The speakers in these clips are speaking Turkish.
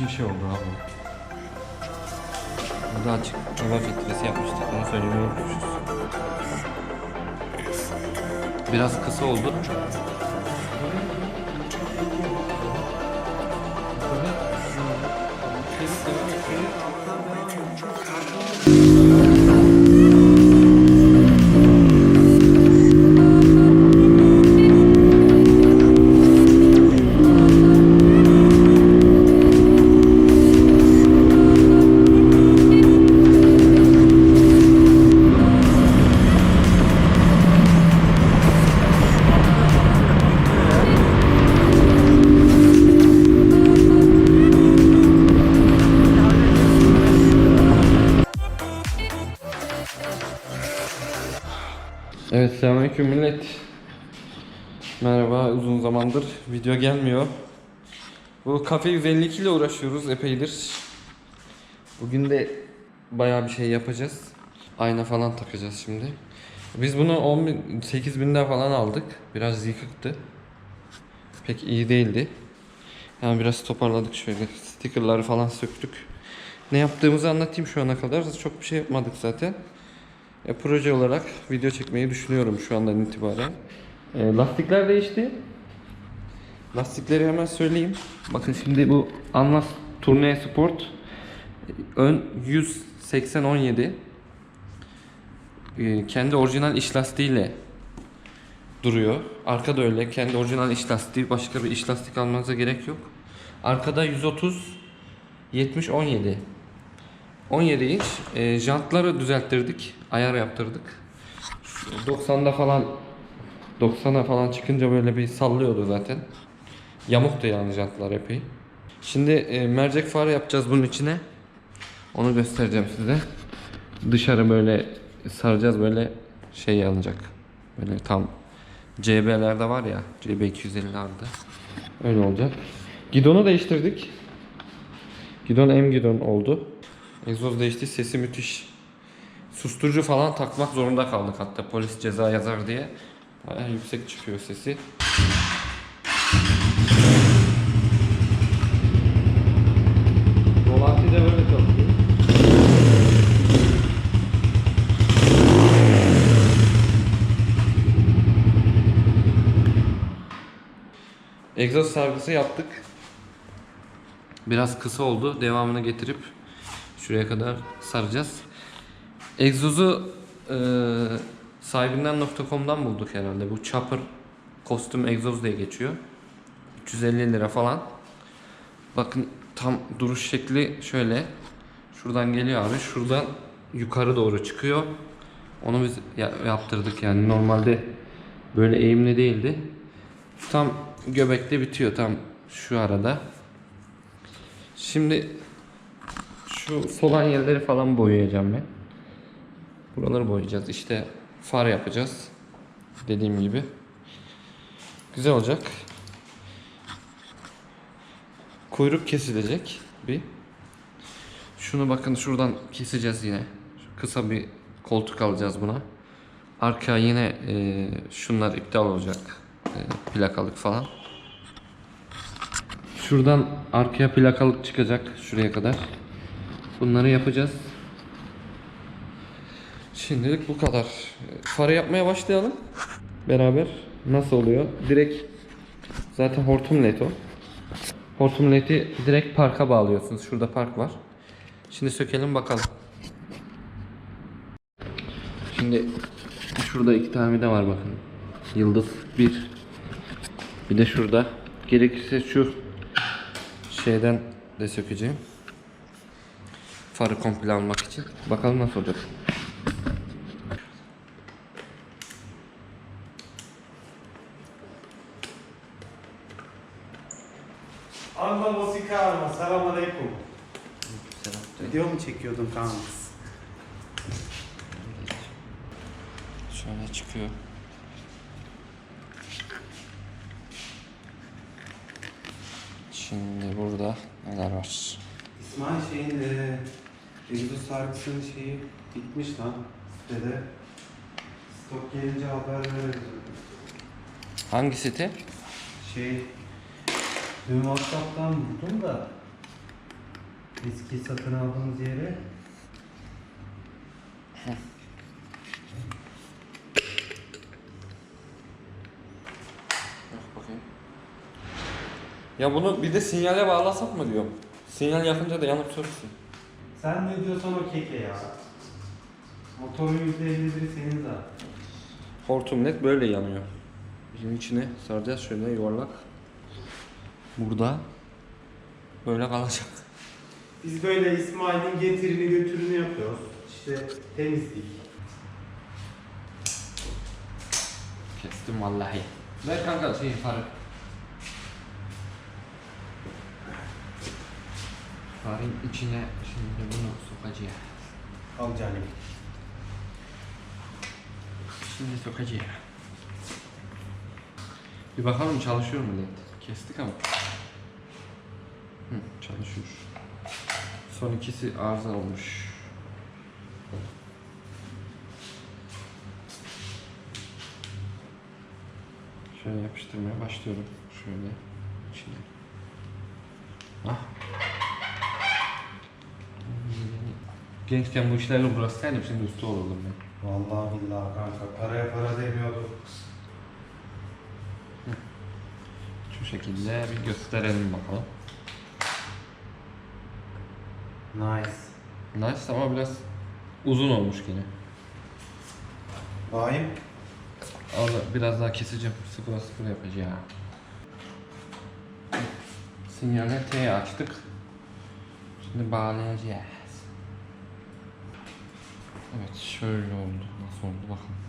biçim şey oldu abi. Burada açık hava filtresi yapmıştık. Biraz kısa oldu. Thank you. Evet selamünaleyküm millet. Merhaba uzun zamandır video gelmiyor. Bu kafe 152 ile uğraşıyoruz epeydir. Bugün de bayağı bir şey yapacağız. Ayna falan takacağız şimdi. Biz bunu 10 bin, 8 binden falan aldık. Biraz yıkıktı. Pek iyi değildi. Yani biraz toparladık şöyle. Stickerları falan söktük. Ne yaptığımızı anlatayım şu ana kadar. Çok bir şey yapmadık zaten. E, proje olarak video çekmeyi düşünüyorum şu andan itibaren. E, lastikler değişti. Lastikleri hemen söyleyeyim. Bakın şimdi bu Anlas Tourneo Sport ön 180 17 e, kendi orijinal iş lastiğiyle duruyor. Arkada öyle kendi orijinal iş lastiği başka bir iş lastik almanıza gerek yok. Arkada 130 70 17 17 inç e, jantları düzelttirdik. Ayar yaptırdık. 90'da falan 90'a falan çıkınca böyle bir sallıyordu zaten. Yamuktu yani jantlar epey. Şimdi e, mercek far yapacağız bunun içine. Onu göstereceğim size. Dışarı böyle saracağız böyle şey alınacak. Böyle tam CB'lerde var ya CB 250'lerde. Öyle olacak. Gidonu değiştirdik. Gidon M gidon oldu. Egzoz değişti sesi müthiş. Susturucu falan takmak zorunda kaldık hatta polis ceza yazar diye. Bayağı yüksek çıkıyor sesi. Rolanti de böyle çalışıyor. Egzoz sargısı yaptık. Biraz kısa oldu. Devamını getirip şuraya kadar saracağız. Egzozu e, sahibinden.com'dan bulduk herhalde. Bu Chopper kostüm egzoz diye geçiyor. 350 lira falan. Bakın tam duruş şekli şöyle. Şuradan geliyor abi. Şuradan yukarı doğru çıkıyor. Onu biz ya- yaptırdık yani. Normalde böyle eğimli değildi. Tam göbekte bitiyor tam şu arada. Şimdi şu solan yerleri falan boyayacağım ben. Buraları boyayacağız. İşte far yapacağız. Dediğim gibi. Güzel olacak. Kuyruk kesilecek bir. Şunu bakın şuradan keseceğiz yine. Şu kısa bir koltuk alacağız buna. Arka yine e, şunlar iptal olacak. E, plakalık falan. Şuradan arkaya plakalık çıkacak şuraya kadar. Bunları yapacağız. Şimdilik bu kadar. Farı yapmaya başlayalım. Beraber. Nasıl oluyor? Direkt zaten hortum led o. Hortum ledi direkt parka bağlıyorsunuz. Şurada park var. Şimdi sökelim bakalım. Şimdi şurada iki tane de var bakın. Yıldız bir. Bir de şurada. Gerekirse şu şeyden de sökeceğim. Farı komple almak için. Bakalım nasıl olacak. Alma musika alma. Selamun aleyküm. Selam. Video mu çekiyordun kanka? Şöyle çıkıyor. Şimdi burada neler var? İsmail şeyin e, egzoz sargısının şeyi bitmiş lan sitede. Stok gelince haber veririz. Hangi site? Şey, dün WhatsApp'tan buldum da eski satın aldığımız yere bakayım. Ya bunu bir de sinyale bağlasak mı diyorum. Sinyal yakınca da yanıp sönürsün. Sen ne diyorsan o keke ya. Motorun %51'i senin zaten. Hortum led böyle yanıyor. Bizim içine saracağız şöyle yuvarlak. Burada böyle kalacak. Biz böyle İsmail'in getirini götürünü yapıyoruz. İşte temizlik. Kestim vallahi. Ver kanka şey farı. Farın içine şimdi bunu sokacağız. Al canım. Şimdi sokacağız. Bir bakalım çalışıyor mu led? Kestik ama. Hı, çalışıyor. Son ikisi arıza olmuş. Şöyle yapıştırmaya başlıyorum. Şöyle içine. Ah. Gençken bu işlerle uğraşsaydım şimdi usta olurdum ben. Vallahi billahi kanka paraya para demiyorduk. Şu şekilde bir gösterelim bakalım. Nice. Nice ama biraz uzun olmuş yine. Bayım. Orada biraz daha keseceğim. Sıfıra sıfır yapacağım. Sinyale T açtık. Şimdi bağlayacağız. Evet şöyle oldu. Nasıl oldu bakalım.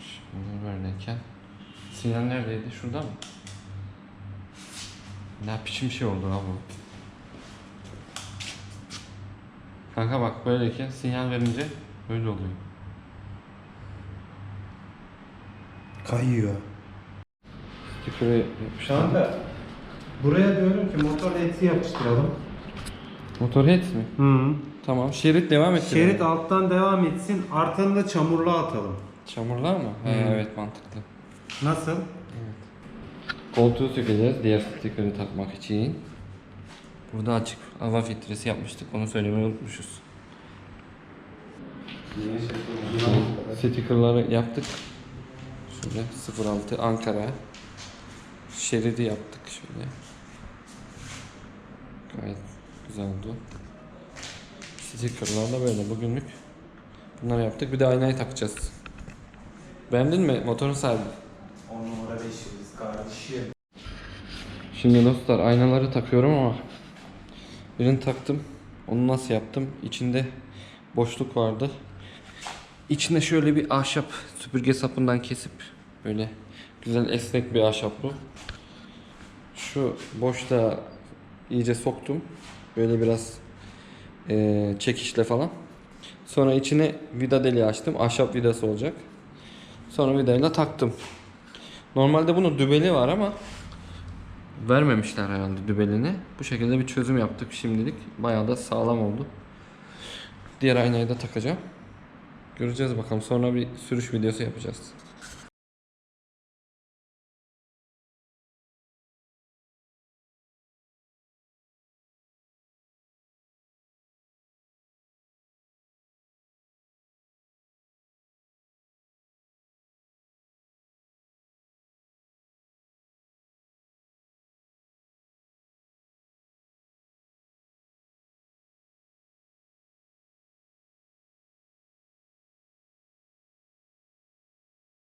Şimdi böyleyken. Sinyal neredeydi? Şurada mı? Ne biçim şey oldu ha bu? Kanka bak böyleyken sinyal verince böyle oluyor. Kayıyor. Sticker'ı yapıştırdım. Kanka buraya diyorum ki motor eti yapıştıralım. Motorhead mi? Hı. Tamam. Şerit devam et. Şerit alttan devam etsin. Artanı da çamurluğa atalım. Çamurlar mı? He, Hı. evet mantıklı. Nasıl? Koltuğu sökeceğiz diğer sticker'ı takmak için. Burada açık hava filtresi yapmıştık. Onu söylemeyi unutmuşuz. Sticker'ları yaptık. Şöyle 06 Ankara. Şeridi yaptık şöyle. Gayet güzel oldu. Sticker'lar da böyle bugünlük. Bunları yaptık. Bir de aynayı takacağız. Beğendin mi motorun sahibi? 10 numara 5 yıldız kardeşim. Şimdi dostlar aynaları takıyorum ama birini taktım. Onu nasıl yaptım? İçinde boşluk vardı. İçinde şöyle bir ahşap süpürge sapından kesip böyle güzel esnek bir ahşap bu. Şu boşta iyice soktum. Böyle biraz eee, çekişle falan. Sonra içine vida deliği açtım. Ahşap vidası olacak. Sonra vidayla taktım. Normalde bunun dübeli var ama vermemişler herhalde dübelini. Bu şekilde bir çözüm yaptık şimdilik. Bayağı da sağlam oldu. Diğer aynayı da takacağım. Göreceğiz bakalım. Sonra bir sürüş videosu yapacağız.